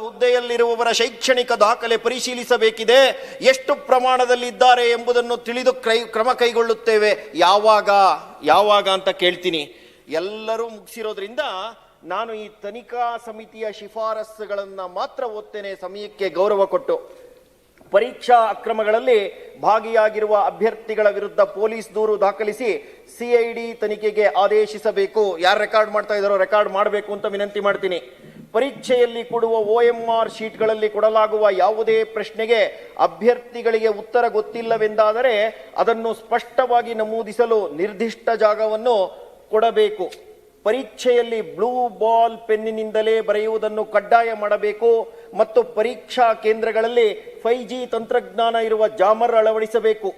ಹುದ್ದೆಯಲ್ಲಿರುವವರ ಶೈಕ್ಷಣಿಕ ದಾಖಲೆ ಪರಿಶೀಲಿಸಬೇಕಿದೆ. ಎಷ್ಟು ಪ್ರಮಾಣದಲ್ಲಿ ಇದ್ದಾರೆ ಎಂಬುದನ್ನು ತಿಳಿದು ಕ್ರೈ, ಕ್ರಮ ಕೈಗೊಳ್ಳುತ್ತೇವೆ. ಯಾವಾಗ ಯಾವಾಗ ಅಂತ ಕೇಳ್ತೀನಿ. ಎಲ್ಲರೂ ಮುಗಿಸಿರೋದ್ರಿಂದ ನಾನು ಈ ತನಿಖಾ ಸಮಿತಿಯ ಶಿಫಾರಸ್ಸುಗಳನ್ನು ಮಾತ್ರ ಓದ್ತೇನೆ. ಸಮಯಕ್ಕೆ ಗೌರವ ಕೊಟ್ಟು. ಪರೀಕ್ಷಾ ಅಕ್ರಮಗಳಲ್ಲಿ ಭಾಗಿಯಾಗಿರುವ ಅಭ್ಯರ್ಥಿಗಳ ವಿರುದ್ಧ ಪೊಲೀಸ್ ದೂರು ದಾಖಲಿಸಿ ಸಿಐಡಿ ತನಿಖೆಗೆ ಆದೇಶಿಸಬೇಕು. ಯಾರು ರೆಕಾರ್ಡ್ ಮಾಡ್ತಾ ಇದ್ದಾರೋ ರೆಕಾರ್ಡ್ ಮಾಡಬೇಕು ಅಂತ ವಿನಂತಿ ಮಾಡ್ತೀನಿ. ಪರೀಕ್ಷೆಯಲ್ಲಿ ಕೊಡುವ ಒ ಎಂ ಆರ್ ಶೀಟ್ಗಳಲ್ಲಿ ಕೊಡಲಾಗುವ ಯಾವುದೇ ಪ್ರಶ್ನೆಗೆ ಅಭ್ಯರ್ಥಿಗಳಿಗೆ ಉತ್ತರ ಗೊತ್ತಿಲ್ಲವೆಂದಾದರೆ ಅದನ್ನು ಸ್ಪಷ್ಟವಾಗಿ ನಮೂದಿಸಲು ನಿರ್ದಿಷ್ಟ ಜಾಗವನ್ನು ಕೊಡಬೇಕು. ಪರೀಕ್ಷೆಯಲ್ಲಿ ಬ್ಲೂ ಬಾಲ್ ಪೆನ್ನಿನಿಂದಲೇ ಬರೆಯುವುದನ್ನು ಕಡ್ಡಾಯ ಮಾಡಬೇಕು ಮತ್ತು ಪರೀಕ್ಷಾ ಕೇಂದ್ರಗಳಲ್ಲಿ ಫೈ ಜಿ ತಂತ್ರಜ್ಞಾನ ಇರುವ ಜಾಮರ್ ಅಳವಡಿಸಬೇಕು.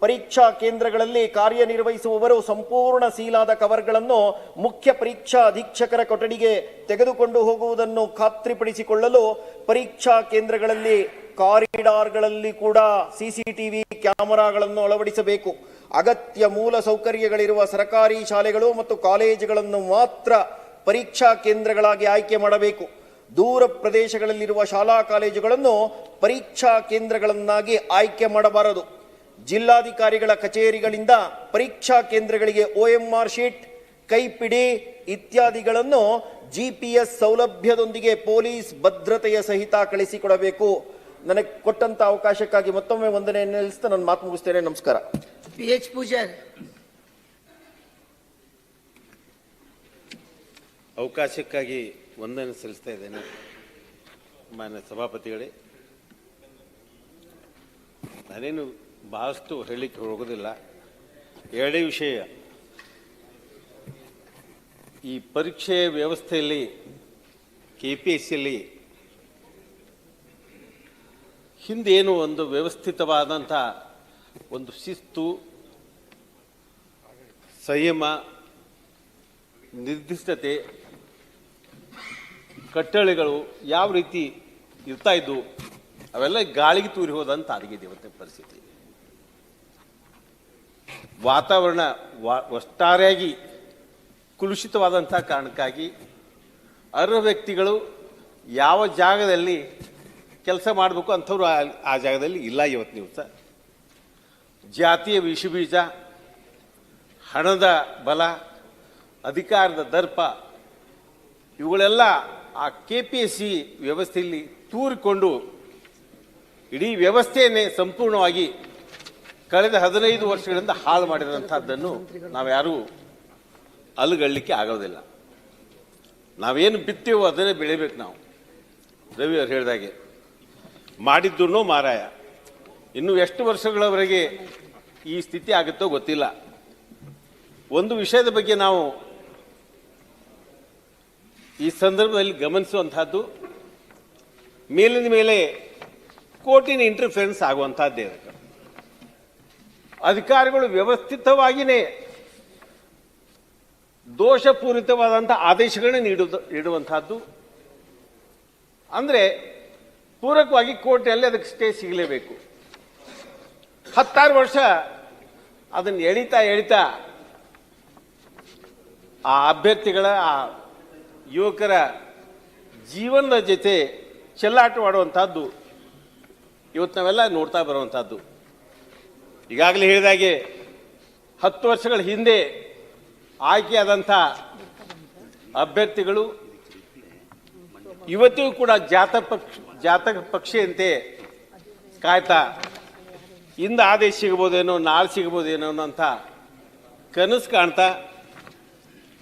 ಪರೀಕ್ಷಾ ಕೇಂದ್ರಗಳಲ್ಲಿ ಕಾರ್ಯನಿರ್ವಹಿಸುವವರು ಸಂಪೂರ್ಣ ಸೀಲಾದ ಕವರ್ಗಳನ್ನು ಮುಖ್ಯ ಪರೀಕ್ಷಾ ಅಧೀಕ್ಷಕರ ಕೊಠಡಿಗೆ ತೆಗೆದುಕೊಂಡು ಹೋಗುವುದನ್ನು ಖಾತ್ರಿಪಡಿಸಿಕೊಳ್ಳಲು ಪರೀಕ್ಷಾ ಕೇಂದ್ರಗಳಲ್ಲಿ ಕಾರಿಡಾರ್ಗಳಲ್ಲಿ ಕೂಡ ಸಿಸಿಟಿವಿ ಕ್ಯಾಮರಾಗಳನ್ನು ಅಳವಡಿಸಬೇಕು. ಅಗತ್ಯ ಮೂಲ ಸೌಕರ್ಯಗಳಿರುವ ಸರ್ಕಾರಿ ಶಾಲೆಗಳು ಮತ್ತು ಕಾಲೇಜುಗಳನ್ನು ಮಾತ್ರ ಪರೀಕ್ಷಾ ಕೇಂದ್ರಗಳಾಗಿ ಆಯ್ಕೆ ಮಾಡಬೇಕು. ದೂರ ಪ್ರದೇಶಗಳಲ್ಲಿರುವ ಶಾಲಾ ಕಾಲೇಜುಗಳನ್ನು ಪರೀಕ್ಷಾ ಕೇಂದ್ರಗಳನ್ನಾಗಿ ಆಯ್ಕೆ ಮಾಡಬಾರದು. ಜಿಲ್ಲಾಧಿಕಾರಿಗಳ ಕಚೇರಿಗಳಿಂದ ಪರೀಕ್ಷಾ ಕೇಂದ್ರಗಳಿಗೆ ಒಎಂಆರ್ ಶೀಟ್ ಕೈಪಿಡಿ ಇತ್ಯಾದಿಗಳನ್ನು ಜಿಪಿಎಸ್ ಸೌಲಭ್ಯದೊಂದಿಗೆ ಪೊಲೀಸ್ ಭದ್ರತೆಯ ಸಹಿತ ಕಳಿಸಿಕೊಡಬೇಕು. ನನಗೆ ಕೊಟ್ಟಂತ ಅವಕಾಶಕ್ಕಾಗಿ ಮತ್ತೊಮ್ಮೆ ವಂದನೆ ನಿಲ್ಲಿಸ್ತಾ ನಾನು ಮಾತು ಮುಗಿಸ್ತೇನೆ. ನಮಸ್ಕಾರ. P H Pujar. ಅವಕಾಶಕ್ಕಾಗಿ ವಂದನೆ ಸಲ್ಲಿಸ್ತಾ ಇದ್ದೇನೆ. ಮಾನ್ಯ ಸಭಾಪತಿಗಳೇ ನಾನೇನು ಬಹಳಷ್ಟು ಹೇಳಲಿಕ್ಕೆ ಹೋಗೋದಿಲ್ಲ. ಎರಡೇ ವಿಷಯ. ಈ ಪರೀಕ್ಷೆ ವ್ಯವಸ್ಥೆಯಲ್ಲಿ ಕೆ ಪಿ ಎಸ್ ಸಿಯಲ್ಲಿ ಹಿಂದೇನು ಒಂದು ವ್ಯವಸ್ಥಿತವಾದಂಥ ಒಂದು ಶಿಸ್ತು, ಸಂಯಮ, ನಿರ್ದಿಷ್ಟತೆ, ಕಟ್ಟಳೆಗಳು ಯಾವ ರೀತಿ ಇರ್ತಾ ಅವೆಲ್ಲ ಗಾಳಿಗೆ ತೂರಿ ಹೋದಂತ ಆಗಿದೆ ಇವತ್ತಿನ ಪರಿಸ್ಥಿತಿ. ವಾತಾವರಣ ಒಟ್ಟಾರೆಯಾಗಿ ಕುಲುಷಿತವಾದಂಥ ಕಾರಣಕ್ಕಾಗಿ ಅರ್ಹ ವ್ಯಕ್ತಿಗಳು ಯಾವ ಜಾಗದಲ್ಲಿ ಕೆಲಸ ಮಾಡಬೇಕು ಅಂಥವ್ರು ಆ- ಆ ಜಾಗದಲ್ಲಿ ಇಲ್ಲ ಇವತ್ತು ದಿವಸ ಜಾತಿಯ ವಿಷಬೀಜ, ಹಣದ ಬಲ, ಅಧಿಕಾರದ ದರ್ಪ, ಇವುಗಳೆಲ್ಲ ಆ ಕೆ ಪಿ ಎಸ್ ಸಿ ವ್ಯವಸ್ಥೆಯಲ್ಲಿ ತೂರಿಕೊಂಡು ಇಡೀ ವ್ಯವಸ್ಥೆಯನ್ನೇ ಸಂಪೂರ್ಣವಾಗಿ ಕಳೆದ ಹದಿನೈದು ವರ್ಷಗಳಿಂದ ಹಾಳು ಮಾಡಿದಂಥದ್ದನ್ನು ನಾವ್ಯಾರೂ ಅಲುಗಳ್ಳಲಿಕ್ಕೆ ಆಗೋದಿಲ್ಲ. ನಾವೇನು ಬಿತ್ತೀವೋ ಅದನ್ನೇ ಬೆಳಿಬೇಕು ನಾವು. ರವಿ ಅವ್ರು ಹೇಳಿದಾಗೆ ಮಾಡಿದ್ದು ಮಾರಾಯ. ಇನ್ನು ಎಷ್ಟು ವರ್ಷಗಳವರೆಗೆ ಈ ಸ್ಥಿತಿ ಆಗುತ್ತೋ ಗೊತ್ತಿಲ್ಲ. ಒಂದು ವಿಷಯದ ಬಗ್ಗೆ ನಾವು ಈ ಸಂದರ್ಭದಲ್ಲಿ ಗಮನಿಸುವಂತಹದ್ದು, ಮೇಲಿನ ಮೇಲೆ ಕೋರ್ಟಿನ ಇಂಟರ್ಫೆರೆನ್ಸ್ ಆಗುವಂತಹದ್ದೇ ಅದಕ್ಕೆ ಅಧಿಕಾರಿಗಳು ವ್ಯವಸ್ಥಿತವಾಗಿಯೇ ದೋಷಪೂರಿತವಾದಂಥ ಆದೇಶಗಳನ್ನ ನೀಡುವುದು ನೀಡುವಂಥದ್ದು ಅಂದರೆ ಪೂರಕವಾಗಿ ಕೋರ್ಟ್ನಲ್ಲಿ ಅದಕ್ಕೆ ಸ್ಟೇ ಸಿಗಲೇಬೇಕು. ಹತ್ತಾರು ವರ್ಷ ಅದನ್ನು ಎಳಿತಾ ಎಳಿತಾ ಆ ಅಭ್ಯರ್ಥಿಗಳ, ಆ ಯುವಕರ ಜೀವನದ ಜೊತೆ ಚೆಲ್ಲಾಟವಾಡುವಂಥದ್ದು ಇವತ್ತು ನಾವೆಲ್ಲ ನೋಡ್ತಾ ಬರುವಂಥದ್ದು ಈಗಾಗಲೇ ಹೇಳಿದಾಗೆ ಹತ್ತು ವರ್ಷಗಳ ಹಿಂದೆ ಆಯ್ಕೆಯಾದಂಥ ಅಭ್ಯರ್ಥಿಗಳು ಇವತ್ತಿಗೂ ಕೂಡ ಜಾತ ಪಕ್ಷ, ಜಾತಕ ಪಕ್ಷಿಯಂತೆ ಕಾಯ್ತಾ ಇಂದ ಆದೇಶ ಸಿಗ್ಬೋದೇನೋ ನಾಳೆ ಸಿಗ್ಬೋದೇನೋ ಅನ್ನೋಂಥ ಕನಸು ಕಾಣ್ತಾ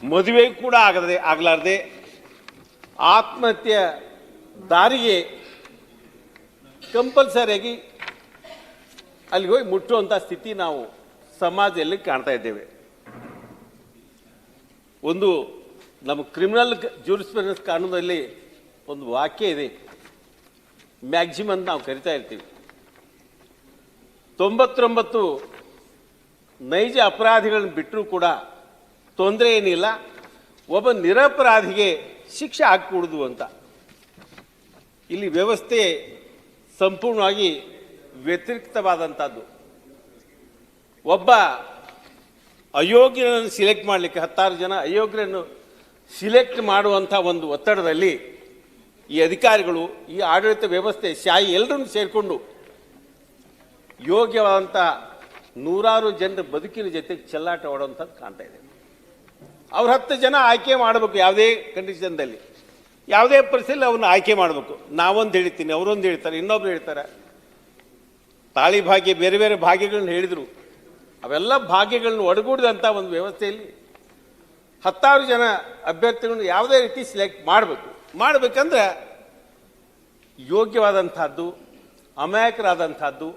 ಮದುವೆ ಕೂಡ ಆಗದೆ, ಆಗಲಾರ್ದೆ ಆತ್ಮಹತ್ಯೆ ದಾರಿಗೆ ಕಂಪಲ್ಸರಿಯಾಗಿ ಅಲ್ಲಿಗೆ ಹೋಗಿ ಮುಟ್ಟುವಂಥ ಸ್ಥಿತಿ ನಾವು ಸಮಾಜದಲ್ಲಿ ಕಾಣ್ತಾ ಇದ್ದೇವೆ. ಒಂದು ನಮ್ಮ ಕ್ರಿಮಿನಲ್ ಜೂರಿಸ್ಪ್ರೆನ್ಸ್ ಕಾನೂನಲ್ಲಿ ಒಂದು ವಾಕ್ಯ ಇದೆ. ಮ್ಯಾಕ್ಸಿಮಮ್ ಅಂತ ನಾವು ಕರಿತಾ ಇರ್ತೀವಿ. ತೊಂಬತ್ತೊಂಬತ್ತು ನೈಜ ಅಪರಾಧಿಗಳನ್ನು ಬಿಟ್ಟರೂ ಕೂಡ ತೊಂದರೆ ಏನಿಲ್ಲ. ಒಬ್ಬ ನಿರಪರಾಧಿಗೆ ಶಿಕ್ಷೆ ಹಾಕೂಡುದು ಅಂತ. ಇಲ್ಲಿ ವ್ಯವಸ್ಥೆ ಸಂಪೂರ್ಣವಾಗಿ ವ್ಯತಿರಿಕ್ತವಾದಂಥದ್ದು ಒಬ್ಬ ಅಯೋಗ್ಯನನ್ನು ಸಿಲೆಕ್ಟ್ ಮಾಡಲಿಕ್ಕೆ ಹತ್ತಾರು ಜನ ಅಯೋಗ್ಯರನ್ನು ಸಿಲೆಕ್ಟ್ ಮಾಡುವಂಥ ಒಂದು ಒತ್ತಡದಲ್ಲಿ ಈ ಅಧಿಕಾರಿಗಳು, ಈ ಆಡಳಿತ ವ್ಯವಸ್ಥೆ ಶಾಯಿ ಎಲ್ಲರನ್ನು ಸೇರಿಕೊಂಡು ಯೋಗ್ಯವಾದಂಥ ನೂರಾರು ಜನರ ಬದುಕಿನ ಜೊತೆಗೆ ಚೆಲ್ಲಾಟ ಆಡೋಂಥದ್ದು ಕಾಣ್ತಾ ಇದೆ. ಅವ್ರ ಹತ್ತು ಜನ ಆಯ್ಕೆ ಮಾಡಬೇಕು ಯಾವುದೇ ಕಂಡೀಷನ್ದಲ್ಲಿ ಯಾವುದೇ ಪರಿಸ್ಥಿತಿಯಲ್ಲಿ ಅವ್ರನ್ನ ಆಯ್ಕೆ ಮಾಡಬೇಕು. ನಾವೊಂದು ಹೇಳ್ತೀನಿ, ಅವರೊಂದು ಹೇಳ್ತಾರೆ, ಇನ್ನೊಬ್ರು ಹೇಳ್ತಾರೆ. ತಾಳಿ ಭಾಗ್ಯ, ಬೇರೆ ಬೇರೆ ಭಾಗ್ಯಗಳನ್ನ ಹೇಳಿದರು. ಅವೆಲ್ಲ ಭಾಗ್ಯಗಳನ್ನ ಒಡಗೂಡಿದಂಥ ಒಂದು ವ್ಯವಸ್ಥೆಯಲ್ಲಿ ಹತ್ತಾರು ಜನ ಅಭ್ಯರ್ಥಿಗಳನ್ನ ಯಾವುದೇ ರೀತಿ ಸೆಲೆಕ್ಟ್ ಮಾಡಬೇಕು. ಮಾಡಬೇಕಂದ್ರೆ ಯೋಗ್ಯವಾದಂಥದ್ದು, ಅಮಾಯಕರಾದಂಥದ್ದು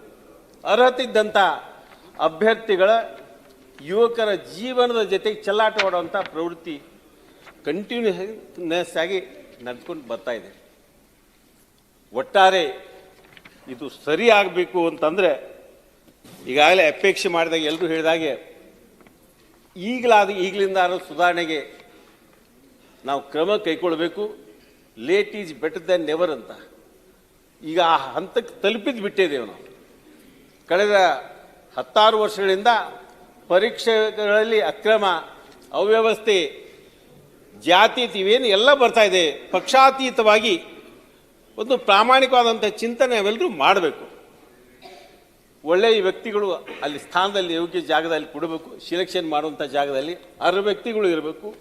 ಅರ್ಹತೆ ಇದ್ದಂಥ ಅಭ್ಯರ್ಥಿಗಳ ಯುವಕರ ಜೀವನದ ಜೊತೆಗೆ ಚೆಲ್ಲಾಟ ಆಡುವಂಥ ಪ್ರವೃತ್ತಿ ಕಂಟಿನ್ಯೂಸ್ ಆಗಿ ನಡ್ಕೊಂಡು ಬರ್ತಾ ಇದೆ. ಒಟ್ಟಾರೆ ಇದು ಸರಿ ಆಗಬೇಕು ಅಂತಂದರೆ ಈಗಾಗಲೇ ಅಪೇಕ್ಷೆ ಮಾಡಿದಾಗ ಎಲ್ಲರೂ ಹೇಳಿದಾಗೆ, ಈಗಲಾದ ಈಗಲಿಂದ ಸುಧಾರಣೆಗೆ ನಾವು ಕ್ರಮ ಕೈಗೊಳ್ಳಬೇಕು. Late is better than never ಅಂತ. ಈಗ ಆ ಹಂತಕ್ಕೆ ತಲುಪಿದ್ದು ಬಿಟ್ಟಿದ್ದೇವೆ ನಾವು. ಕಳೆದ ಹತ್ತಾರು ವರ್ಷಗಳಿಂದ ಪರೀಕ್ಷೆಗಳಲ್ಲಿ ಅಕ್ರಮ ಅವ್ಯವಸ್ಥೆ, ಜಾತಿ ಇವೇನು ಎಲ್ಲ ಬರ್ತಾ ಇದೆ. ಪಕ್ಷಾತೀತವಾಗಿ ಒಂದು ಪ್ರಾಮಾಣಿಕವಾದಂಥ ಚಿಂತನೆ ಅವೆಲ್ಲರೂ ಮಾಡಬೇಕು ಒಳ್ಳೆಯ ವ್ಯಕ್ತಿಗಳು ಅಲ್ಲಿ ಸ್ಥಾನದಲ್ಲಿ ಯೋಗ್ಯ ಜಾಗದಲ್ಲಿ ಕೊಡಬೇಕು ಸಿಲೆಕ್ಷನ್ ಮಾಡುವಂಥ ಜಾಗದಲ್ಲಿ ಅರ್ಹ ವ್ಯಕ್ತಿಗಳು ಇರಬೇಕು.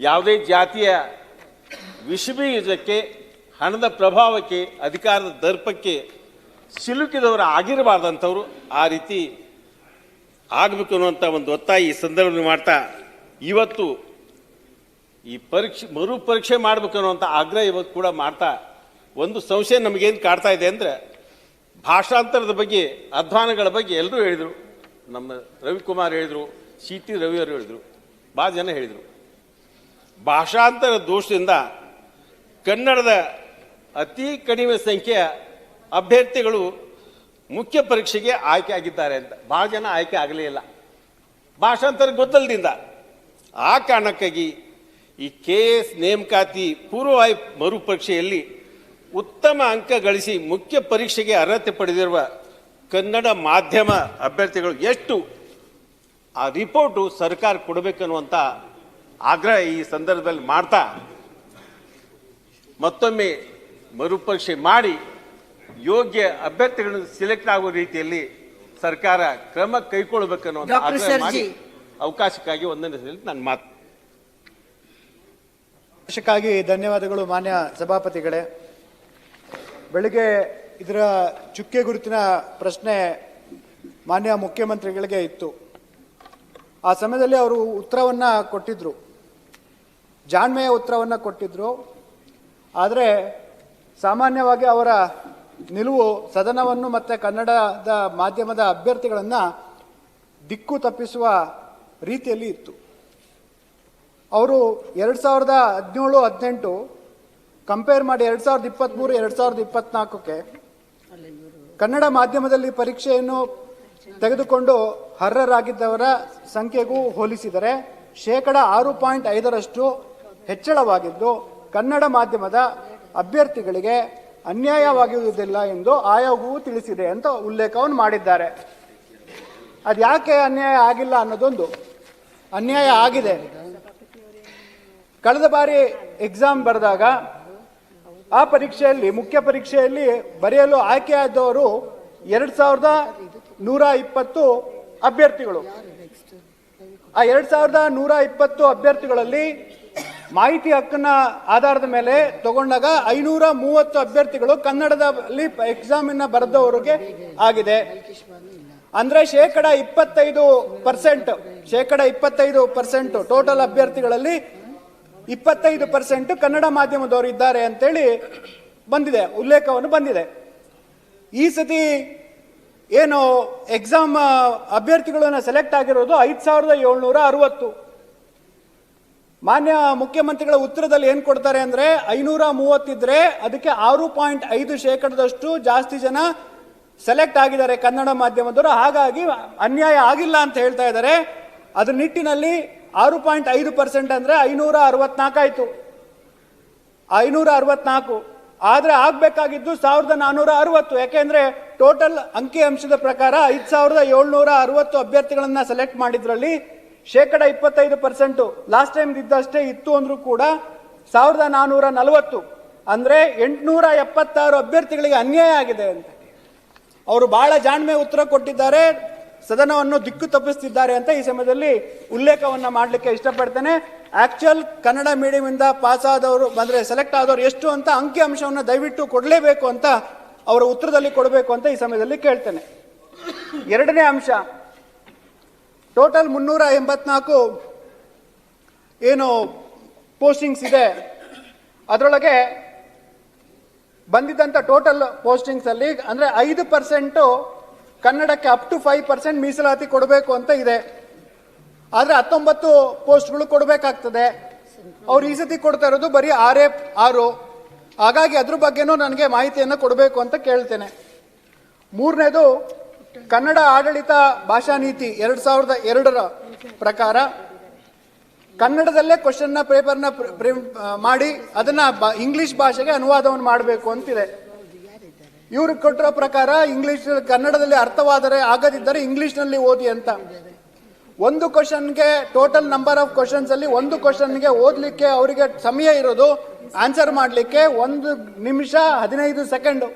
ಯಾವುದೇ ಜಾತಿಯ ವಿಷಬೀಜಕ್ಕೆ, ಹಣದ ಪ್ರಭಾವಕ್ಕೆ, ಅಧಿಕಾರದ ದರ್ಪಕ್ಕೆ ಸಿಲುಕಿದವರು ಆಗಿರಬಾರ್ದಂಥವ್ರು ಆ ರೀತಿ ಆಗಬೇಕು ಅನ್ನುವಂಥ ಒಂದು ಒತ್ತಾಯ ಈ ಸಂದರ್ಭದಲ್ಲಿ ಮಾಡ್ತಾ ಇವತ್ತು ಈ ಪರೀಕ್ಷೆ ಮರು ಪರೀಕ್ಷೆ ಮಾಡಬೇಕು ಅನ್ನುವಂಥ ಆಗ್ರಹ ಇವತ್ತು ಕೂಡ ಮಾಡ್ತಾ ಒಂದು ಸಂಶಯ ನಮಗೇನು ಕಾಡ್ತಾ ಇದೆ ಅಂದರೆ ಭಾಷಾಂತರದ ಬಗ್ಗೆ, ಅಧ್ವಾನಗಳ ಬಗ್ಗೆ ಎಲ್ಲರೂ ಹೇಳಿದರು. ನಮ್ಮ ರವಿಕುಮಾರ್ ಹೇಳಿದರು ಸಿ ಟಿ ರವಿಯವರು ಹೇಳಿದರು. ಭಾಳ ಜನ ಹೇಳಿದರು. ಭಾಷಾಂತರ ದೋಷದಿಂದ ಕನ್ನಡದ ಅತಿ ಕಡಿಮೆ ಸಂಖ್ಯೆಯ ಅಭ್ಯರ್ಥಿಗಳು ಮುಖ್ಯ ಪರೀಕ್ಷೆಗೆ ಆಯ್ಕೆ ಆಗಿದ್ದಾರೆ ಅಂತ. ಭಾಳ ಜನ ಆಯ್ಕೆ ಆಗಲೇ ಇಲ್ಲ. ಭಾಷಾಂತರ ಗೊತ್ತಲ್ದಿಂದ ಆ ಕಾರಣಕ್ಕಾಗಿ ಈ ಕೆ ಎಸ್ ನೇಮಕಾತಿ ಪೂರ್ವವಾಯು ಮರುಪರೀಕ್ಷೆಯಲ್ಲಿ ಉತ್ತಮ ಅಂಕ ಗಳಿಸಿ ಮುಖ್ಯ ಪರೀಕ್ಷೆಗೆ ಅರ್ಹತೆ ಪಡೆದಿರುವ ಕನ್ನಡ ಮಾಧ್ಯಮ ಅಭ್ಯರ್ಥಿಗಳು ಎಷ್ಟು ಆ ರಿಪೋರ್ಟು ಸರ್ಕಾರ ಕೊಡಬೇಕನ್ನುವಂಥ ಆಗ್ರಹ ಈ ಸಂದರ್ಭದಲ್ಲಿ ಮಾಡ್ತಾ ಮತ್ತೊಮ್ಮೆ ಮರುಪರೀಕ್ಷೆ ಮಾಡಿ ಯೋಗ್ಯ ಅಭ್ಯರ್ಥಿಗಳನ್ನು ಸಿಲೆಕ್ಟ್ ಆಗುವ ರೀತಿಯಲ್ಲಿ ಸರ್ಕಾರ ಕ್ರಮ ಕೈಗೊಳ್ಳಬೇಕನ್ನುವಂಥ ಆಗ್ರಹ ಮಾಡಿ ಸರ್ಜಿ. ಅವಕಾಶಕ್ಕಾಗಿ ಒಂದನೇ ಸಲ ನನ್ನ ಮಾತು ಅವಕಾಶಕ್ಕಾಗಿ ಧನ್ಯವಾದಗಳು ಮಾನ್ಯ ಸಭಾಪತಿಗಳೇ ಬೆಳಿಗ್ಗೆ ಇದರ ಚುಕ್ಕೆ ಗುರುತಿನ ಪ್ರಶ್ನೆ ಮಾನ್ಯ ಮುಖ್ಯಮಂತ್ರಿಗಳಿಗೆ ಇತ್ತು. ಆ ಸಮಯದಲ್ಲಿ ಅವರು ಉತ್ತರವನ್ನ ಕೊಟ್ಟಿದ್ರು. ಜಾಣ್ಮೆಯ ಉತ್ತರವನ್ನ ಕೊಟ್ಟಿದ್ರು. ಆದರೆ ಸಾಮಾನ್ಯವಾಗಿ ಅವರ ನಿಲುವು ಸದನವನ್ನು ಮತ್ತೆ ಕನ್ನಡದ ಮಾಧ್ಯಮದ ಅಭ್ಯರ್ಥಿಗಳನ್ನು ದಿಕ್ಕು ತಪ್ಪಿಸುವ ರೀತಿಯಲ್ಲಿ ಇತ್ತು. ಅವರು ಎರಡು ಸಾವಿರದ ಹದಿನೇಳು, ಹದಿನೆಂಟು ಕಂಪೇರ್ ಮಾಡಿ ಎರಡು ಸಾವಿರದ ಇಪ್ಪತ್ತ್ಮೂರು ಎರಡು ಸಾವಿರದ ಇಪ್ಪತ್ನಾಲ್ಕಕ್ಕೆ ಕನ್ನಡ ಮಾಧ್ಯಮದಲ್ಲಿ ಪರೀಕ್ಷೆಯನ್ನು ತೆಗೆದುಕೊಂಡು ಅರ್ಹರಾಗಿದ್ದವರ ಸಂಖ್ಯೆಗೂ ಹೋಲಿಸಿದರೆ ಶೇಕಡ ಆರು ಪಾಯಿಂಟ್ ಐದರಷ್ಟು ಹೆಚ್ಚಳವಾಗಿದ್ದು, ಕನ್ನಡ ಮಾಧ್ಯಮದ ಅಭ್ಯರ್ಥಿಗಳಿಗೆ ಅನ್ಯಾಯವಾಗಿರುವುದಿಲ್ಲ ಎಂದು ಆಯೋಗವು ತಿಳಿಸಿದೆ ಅಂತ ಉಲ್ಲೇಖವನ್ನು ಮಾಡಿದ್ದಾರೆ. ಅದು ಯಾಕೆ ಅನ್ಯಾಯ ಆಗಿಲ್ಲ ಅನ್ನೋದೊಂದು ಅನ್ಯಾಯ ಆಗಿದೆ. ಕಳೆದ ಬಾರಿ ಎಕ್ಸಾಮ್ ಬರೆದಾಗ ಆ ಪರೀಕ್ಷೆಯಲ್ಲಿ, ಮುಖ್ಯ ಪರೀಕ್ಷೆಯಲ್ಲಿ ಬರೆಯಲು ಆಯ್ಕೆಯಾದವರು ಎರಡ್ ಸಾವಿರದ ನೂರ ಇಪ್ಪತ್ತು ಅಭ್ಯರ್ಥಿಗಳು. ಆ ಎರಡ್ ಸಾವಿರದ ನೂರ ಇಪ್ಪತ್ತು ಅಭ್ಯರ್ಥಿಗಳಲ್ಲಿ ಮಾಹಿತಿ ಹಕ್ಕನ್ನ ಆಧಾರದ ಮೇಲೆ ತಗೊಂಡಾಗ ಐನೂರ ಮೂವತ್ತು ಅಭ್ಯರ್ಥಿಗಳು ಕನ್ನಡದಲ್ಲಿ ಎಕ್ಸಾಮಿನ ಬರೆದವರಿಗೆ ಆಗಿದೆ. ಅಂದ್ರೆ ಶೇಕಡ ಇಪ್ಪತ್ತೈದು ಪರ್ಸೆಂಟ್ ಶೇಕಡ ಇಪ್ಪತ್ತೈದು ಪರ್ಸೆಂಟ್ ಟೋಟಲ್ ಅಭ್ಯರ್ಥಿಗಳಲ್ಲಿ ಇಪ್ಪತ್ತೈದು ಪರ್ಸೆಂಟ್ ಕನ್ನಡ ಮಾಧ್ಯಮದವರು ಇದ್ದಾರೆ ಅಂತೇಳಿ ಬಂದಿದೆ, ಉಲ್ಲೇಖವನ್ನು ಬಂದಿದೆ. ಈ ಸತಿ ಏನು ಎಕ್ಸಾಮ್ ಅಭ್ಯರ್ಥಿಗಳನ್ನು ಸೆಲೆಕ್ಟ್ ಆಗಿರೋದು ಐದು ಸಾವಿರದ ಏಳ್ನೂರ ಅರವತ್ತು. ಮಾನ್ಯ ಮುಖ್ಯಮಂತ್ರಿಗಳ ಉತ್ತರದಲ್ಲಿ ಏನು ಕೊಡ್ತಾರೆ ಅಂದರೆ ಐನೂರ ಮೂವತ್ತಿದ್ರೆ ಅದಕ್ಕೆ ಆರು ಪಾಯಿಂಟ್ ಐದು ಶೇಕಡದಷ್ಟು ಜಾಸ್ತಿ ಜನ ಸೆಲೆಕ್ಟ್ ಆಗಿದ್ದಾರೆ ಕನ್ನಡ ಮಾಧ್ಯಮದವರು. ಹಾಗಾಗಿ ಅನ್ಯಾಯ ಆಗಿಲ್ಲ ಅಂತ ಹೇಳ್ತಾ ಇದ್ದಾರೆ. ಅದ್ರ ನಿಟ್ಟಿನಲ್ಲಿ ಆರು ಪಾಯಿಂಟ್ ಐದು ಪರ್ಸೆಂಟ್ ಅಂದರೆ ಐನೂರ ಅರವತ್ನಾಲ್ಕು ಆಯ್ತು ಐನೂರ ಅರವತ್ನಾಲ್ಕು ಆದರೆ ಆಗಬೇಕಾಗಿದ್ದು ಸಾವಿರದ ನಾನ್ನೂರ ಅರವತ್ತು ಯಾಕೆಂದರೆ ಟೋಟಲ್ ಅಂಕಿ ಅಂಶದ ಪ್ರಕಾರ ಐದು ಸಾವಿರದ ಏಳ್ನೂರ ಅರವತ್ತು ಅಭ್ಯರ್ಥಿಗಳನ್ನು ಸೆಲೆಕ್ಟ್ ಮಾಡಿದ್ರಲ್ಲಿ ಶೇಕಡ ಇಪ್ಪತ್ತೈದು ಪರ್ಸೆಂಟು. ಲಾಸ್ಟ್ ಟೈಮ್ ಇದ್ದಷ್ಟೇ ಇತ್ತು ಅಂದರೂ ಕೂಡ ಸಾವಿರದ ನಾನೂರ ನಲವತ್ತು ಅಂದರೆ ಎಂಟುನೂರ ಎಪ್ಪತ್ತಾರು ಅಭ್ಯರ್ಥಿಗಳಿಗೆ ಅನ್ಯಾಯ ಆಗಿದೆ ಅಂತ. ಅವರು ಭಾಳ ಜಾಣ್ಮೆ ಉತ್ತರ ಕೊಟ್ಟಿದ್ದಾರೆ. ಸದನವನ್ನು ದಿಕ್ಕು ತಪ್ಪಿಸ್ತಿದ್ದಾರೆ ಅಂತ ಈ ಸಮಯದಲ್ಲಿ ಉಲ್ಲೇಖವನ್ನ ಮಾಡಲಿಕ್ಕೆ ಇಷ್ಟಪಡ್ತೇನೆ. ಆಕ್ಚುಯಲ್ ಕನ್ನಡ ಮೀಡಿಯಂ ಇಂದ ಪಾಸ್ ಆದವರು, ಅಂದ್ರೆ ಸೆಲೆಕ್ಟ್ ಆದವರು ಎಷ್ಟು ಅಂತ ಅಂಕಿ ಅಂಶವನ್ನು ದಯವಿಟ್ಟು ಕೊಡಲೇಬೇಕು ಅಂತ ಅವರ ಉತ್ತರದಲ್ಲಿ ಕೊಡಬೇಕು ಅಂತ ಈ ಸಮಯದಲ್ಲಿ ಕೇಳ್ತೇನೆ. ಎರಡನೇ ಅಂಶ ಟೋಟಲ್ ಮುನ್ನೂರ ಎಂಬತ್ನಾಲ್ಕು ಏನು ಪೋಸ್ಟಿಂಗ್ಸ್ ಇದೆ. ಅದರೊಳಗೆ ಬಂದಿದ್ದಂಥ ಟೋಟಲ್ ಪೋಸ್ಟಿಂಗ್ಸಲ್ಲಿ ಅಂದ್ರೆ ಐದು ಪರ್ಸೆಂಟು ಕನ್ನಡಕ್ಕೆ ಅಪ್ ಟು ಫೈವ್ ಪರ್ಸೆಂಟ್ ಮೀಸಲಾತಿ ಕೊಡಬೇಕು ಅಂತ ಇದೆ. ಆದರೆ ಹತ್ತೊಂಬತ್ತು ಪೋಸ್ಟ್ಗಳು ಕೊಡಬೇಕಾಗ್ತದೆ. ಅವ್ರು ಈ ಸತಿ ಕೊಡ್ತಾ ಇರೋದು ಬರೀ ಆರೇ, ಆರು. ಹಾಗಾಗಿ ಅದ್ರ ಬಗ್ಗೆನೂ ನನಗೆ ಮಾಹಿತಿಯನ್ನು ಕೊಡಬೇಕು ಅಂತ ಕೇಳ್ತೇನೆ. ಮೂರನೇದು, ಕನ್ನಡ ಆಡಳಿತ ಭಾಷಾ ನೀತಿ ಎರಡು ಸಾವಿರದ ಎರಡರ ಪ್ರಕಾರ ಕನ್ನಡದಲ್ಲೇ ಕ್ವಶನ್ನ ಪೇಪರ್ನ ಪ್ರಿಂಟ್ ಮಾಡಿ ಅದನ್ನ ಇಂಗ್ಲಿಷ್ ಭಾಷೆಗೆ ಅನುವಾದವನ್ನು ಮಾಡಬೇಕು ಅಂತಿದೆ. ಇವರು ಕೊಟ್ಟಿರೋ ಪ್ರಕಾರ ಇಂಗ್ಲಿಷ್ ಕನ್ನಡದಲ್ಲಿ ಅರ್ಥವಾದರೆ ಆಗದಿದ್ದರೆ ಇಂಗ್ಲಿಷ್ನಲ್ಲಿ ಓದಿ ಅಂತ. ಒಂದು ಕ್ವಶನ್ಗೆ ಟೋಟಲ್ ನಂಬರ್ ಆಫ್ ಕ್ವಶನ್ಸ್ ಅಲ್ಲಿ ಒಂದು ಕ್ವಶನ್ಗೆ ಓದ್ಲಿಕ್ಕೆ ಅವರಿಗೆ ಸಮಯ ಇರೋದು ಆನ್ಸರ್ ಮಾಡಲಿಕ್ಕೆ ಒಂದು ನಿಮಿಷ ಹದಿನೈದು ಸೆಕೆಂಡ್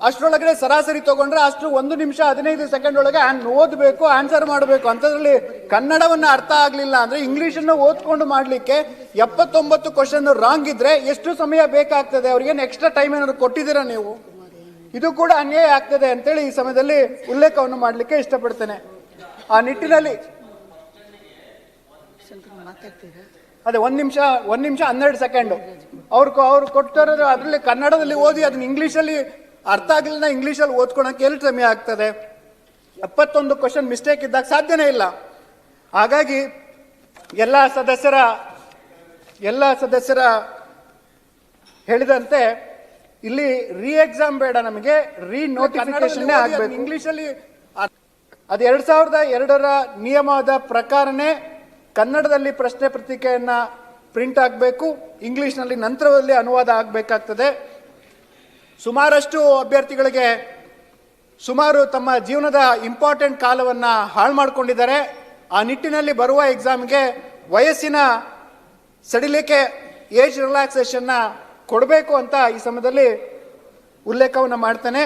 ಅಷ್ಟರೊಳಗಡೆ ಸರಾಸರಿ ತಗೊಂಡ್ರೆ ಅಷ್ಟು ಒಂದು ನಿಮಿಷ ಹದಿನೈದು ಸೆಕೆಂಡ್ ಒಳಗೆ ಓದಬೇಕು ಆನ್ಸರ್ ಮಾಡಬೇಕು. ಅಂತದ್ರಲ್ಲಿ ಕನ್ನಡವನ್ನ ಅರ್ಥ ಆಗಲಿಲ್ಲ ಅಂದ್ರೆ ಇಂಗ್ಲಿಷ್ ಅನ್ನು ಓದ್ಕೊಂಡು ಮಾಡಲಿಕ್ಕೆ ಎಪ್ಪತ್ತೊಂಬತ್ತು ಕ್ವಶನ್ ರಾಂಗ್ ಇದ್ರೆ ಎಷ್ಟು ಸಮಯ ಬೇಕಾಗ್ತದೆ? ಅವ್ರಿಗೇನು ಎಕ್ಸ್ಟ್ರಾ ಟೈಮ್ ಏನಾದ್ರು ಕೊಟ್ಟಿದ್ದೀರಾ ನೀವು? ಇದು ಕೂಡ ಅನ್ಯಾಯ ಆಗ್ತದೆ ಅಂತೇಳಿ ಈ ಸಮಯದಲ್ಲಿ ಉಲ್ಲೇಖವನ್ನು ಮಾಡಲಿಕ್ಕೆ ಇಷ್ಟಪಡ್ತೇನೆ. ಆ ನಿಟ್ಟಿನಲ್ಲಿ ಅದೇ, ಒಂದ್ ನಿಮಿಷ ಒಂದ್ ನಿಮಿಷ, ಹನ್ನೆರಡು ಸೆಕೆಂಡ್. ಅವ್ರು ಅವ್ರು ಕೊಟ್ಟಿರೋದು ಅದರಲ್ಲಿ ಕನ್ನಡದಲ್ಲಿ ಓದಿ ಅದನ್ನ ಇಂಗ್ಲೀಷಲ್ಲಿ ಅರ್ಥ ಆಗಲಿಲ್ಲ, ಇಂಗ್ಲೀಷಲ್ಲಿ ಓದ್ಕೊಳಕ್ಕೆ ಎಲ್ಲಿ ಸಮಯ ಆಗ್ತದೆ? ಎಪ್ಪತ್ತೊಂದು ಕ್ವಶನ್ ಮಿಸ್ಟೇಕ್ ಇದ್ದಾಗ ಸಾಧ್ಯನೇ ಇಲ್ಲ. ಹಾಗಾಗಿ ಎಲ್ಲ ಸದಸ್ಯರ ಎಲ್ಲ ಸದಸ್ಯರ ಹೇಳಿದಂತೆ ಇಲ್ಲಿ ರೀ ಎಕ್ಸಾಮ್ ಬೇಡ ನಮಗೆ ರೀ ನೋಟಿಫಿಕೇಶನ್ ಇಂಗ್ಲಿಷ್ ಇಂಗ್ಲಿಷಲ್ಲಿ ಅದು ಎರಡ್ ಸಾವಿರದ ಎರಡರ ನಿಯಮದ ಪ್ರಕಾರನೇ ಕನ್ನಡದಲ್ಲಿ ಪ್ರಶ್ನೆ ಪತ್ರಿಕೆಯನ್ನ ಪ್ರಿಂಟ್ ಆಗಬೇಕು ಇಂಗ್ಲಿಷ್ನಲ್ಲಿ ನಂತರದಲ್ಲಿ ಅನುವಾದ ಆಗಬೇಕಾಗ್ತದೆ. ಸುಮಾರಷ್ಟು ಅಭ್ಯರ್ಥಿಗಳಿಗೆ ಸುಮಾರು ತಮ್ಮ ಜೀವನದ ಇಂಪಾರ್ಟೆಂಟ್ ಕಾಲವನ್ನ ಹಾಳು ಮಾಡಿಕೊಂಡಿದ್ದಾರೆ. ಆ ನಿಟ್ಟಿನಲ್ಲಿ ಬರುವ ಎಕ್ಸಾಮ್ಗೆ ವಯಸ್ಸಿನ ಸಡಿಲಿಕೆ ಏಜ್ ರಿಲ್ಯಾಕ್ಸೇಷನ್ನ ಕೊಡಬೇಕು ಅಂತ ಈ ಸಮಯದಲ್ಲಿ ಉಲ್ಲೇಖವನ್ನು ಮಾಡ್ತಾನೆ.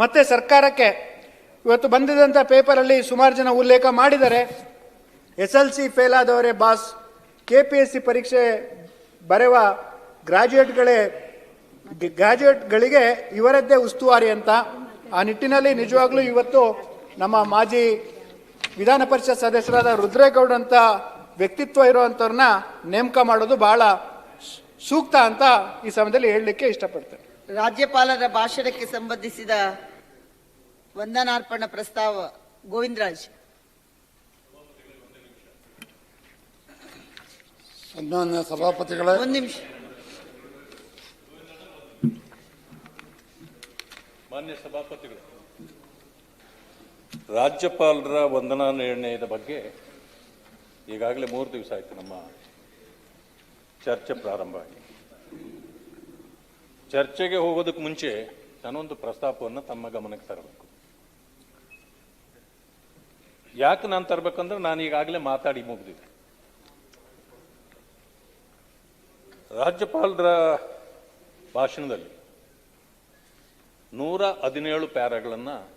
ಮತ್ತೆ ಸರ್ಕಾರಕ್ಕೆ ಇವತ್ತು ಬಂದಿದ್ದಂಥ ಪೇಪರಲ್ಲಿ ಸುಮಾರು ಜನ ಉಲ್ಲೇಖ ಮಾಡಿದ್ದಾರೆ S L C fail ಆದವರೇ boss, K P S C ಪರೀಕ್ಷೆ ಬರೆಯುವ ಗ್ರಾಜ್ಯುಯೇಟ್ಗಳೇ, ಗ್ರಾಜ್ಯುಯೇಟ್ಗಳಿಗೆ ಇವರದ್ದೇ ಉಸ್ತುವಾರಿ ಅಂತ ಆ ನಿಟ್ಟಿನಲ್ಲಿ ನಿಜವಾಗ್ಲೂ ಇವತ್ತು ನಮ್ಮ ಮಾಜಿ ವಿಧಾನ ಪರಿಷತ್ ಸದಸ್ಯರಾದ ರುದ್ರೇಗೌಡ ಅಂತ ವ್ಯಕ್ತಿತ್ವ ಇರುವಂಥವ್ರನ್ನ ನೇಮಕ ಮಾಡೋದು ಬಹಳ ಸೂಕ್ತ ಅಂತ ಈ ಸಮಯದಲ್ಲಿ ಹೇಳಲಿಕ್ಕೆ ಇಷ್ಟಪಡ್ತೇನೆ. ರಾಜ್ಯಪಾಲರ ಭಾಷಣಕ್ಕೆ ಸಂಬಂಧಿಸಿದ ವಂದನಾರ್ಪಣ ಪ್ರಸ್ತಾವ ಗೋವಿಂದರಾಜ್. ಸನ್ಮಾನ್ಯ ಸಭಾಪತಿಗಳ. ಒಂದು ನಿಮಿಷ. ಮಾನ್ಯ ಸಭಾಪತಿಗಳು ರಾಜ್ಯಪಾಲರ ವಂದನಾ ನಿರ್ಣಯದ ಬಗ್ಗೆ ಈಗಾಗಲೇ ಮೂರು ದಿವಸ ಆಯಿತು ನಮ್ಮ ಚರ್ಚೆ ಪ್ರಾರಂಭ ಆಗಿ. ಚರ್ಚೆಗೆ ಹೋಗೋದಕ್ಕೆ ಮುಂಚೆ ನಾನೊಂದು ಪ್ರಸ್ತಾಪವನ್ನು ತಮ್ಮ ಗಮನಕ್ಕೆ ತರಬೇಕು. ಯಾಕೆ ನಾನು ತರಬೇಕಂದ್ರೆ ನಾನು ಈಗಾಗಲೇ ಮಾತಾಡಿ ಮುಗಿದಿದೆ. ರಾಜ್ಯಪಾಲರ ಭಾಷಣದಲ್ಲಿ ನೂರ ಹದಿನೇಳು ಪ್ಯಾರಾಗಳನ್ನು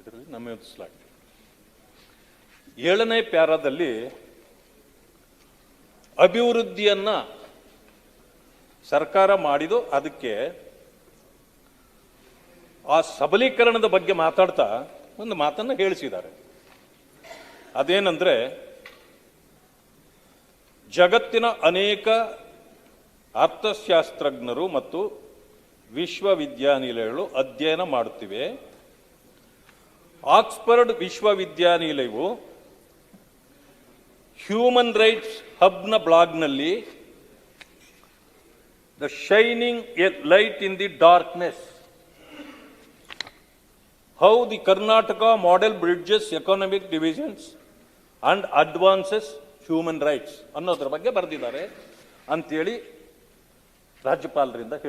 ಇದರಲ್ಲಿ ನಮೂದಿಸಲಾಗಿದೆ. ಏಳನೇ ಪ್ಯಾರಾದಲ್ಲಿ ಅಭಿವೃದ್ಧಿಯನ್ನ ಸರ್ಕಾರ ಮಾಡಿದು ಅದಕ್ಕೆ ಆ ಸಬಲೀಕರಣದ ಬಗ್ಗೆ ಮಾತಾಡ್ತಾ ಒಂದು ಮಾತನ್ನು ಹೇಳಿಸಿದ್ದಾರೆ. ಅದೇನೆಂದರೆ, ಜಗತ್ತಿನ ಅನೇಕ ಅರ್ಥಶಾಸ್ತ್ರಜ್ಞರು ಮತ್ತು ವಿಶ್ವವಿದ್ಯಾನಿಲಯಗಳು ಅಧ್ಯಯನ ಮಾಡುತ್ತಿವೆ. ಆಕ್ಸ್ಫರ್ಡ್ ವಿಶ್ವವಿದ್ಯಾನಿಲಯವು ಹ್ಯೂಮನ್ ರೈಟ್ಸ್ ಹಬ್ನ ಬ್ಲಾಗ್ನಲ್ಲಿ the shining a light in the darkness. How the Karnataka model bridges, economic divisions and advances human rights ಅನ್ನೋದ್ರ ಬಗ್ಗೆ ಬರೆದಿದ್ದಾರೆ ಅಂತೇಳಿ ರಾಜ್ಯಪಾಲರಿಂದ